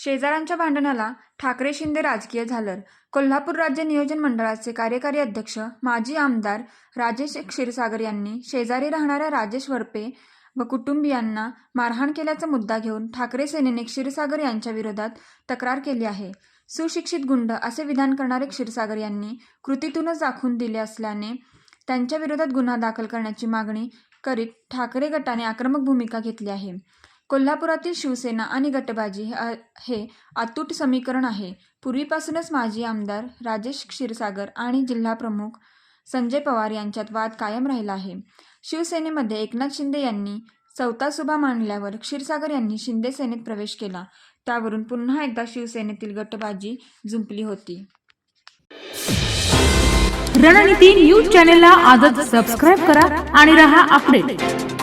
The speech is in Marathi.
शेजाऱ्यांच्या भांडणाला ठाकरे शिंदे राजकीय झालर. कोल्हापूर राज्य नियोजन मंडळाचे कार्यकारी अध्यक्ष माजी आमदार राजेश क्षीरसागर यांनी शेजारी राहणाऱ्या राजेश वरपे व कुटुंबियांना मारहाण केल्याचा मुद्दा घेऊन ठाकरे सेनेने क्षीरसागर यांच्या विरोधात तक्रार केली आहे. सुशिक्षित गुंड असे विधान करणारे क्षीरसागर यांनी कृतीतूनच दाखवून दिले असल्याने त्यांच्या विरोधात गुन्हा दाखल करण्याची मागणी करीत ठाकरे गटाने आक्रमक भूमिका घेतली आहे. कोल्हापुरातील शिवसेना आणि गटबाजी हे अतूट समीकरण आहे. पूर्वीपासूनच माजी आमदार राजेश क्षीरसागर आणि जिल्हाप्रमुख संजय पवार यांच्यात वाद कायम राहिला आहे. शिवसेनेमध्ये एकनाथ शिंदे यांनी चौथा सुभा मांडल्यावर क्षीरसागर यांनी शिंदे सेनेत प्रवेश केला. त्यावरून पुन्हा एकदा शिवसेनेतील गटबाजी जुंपली होती. रणनीती न्यूज चॅनेलला आजच सबस्क्राईब करा आणि रहा अपडेट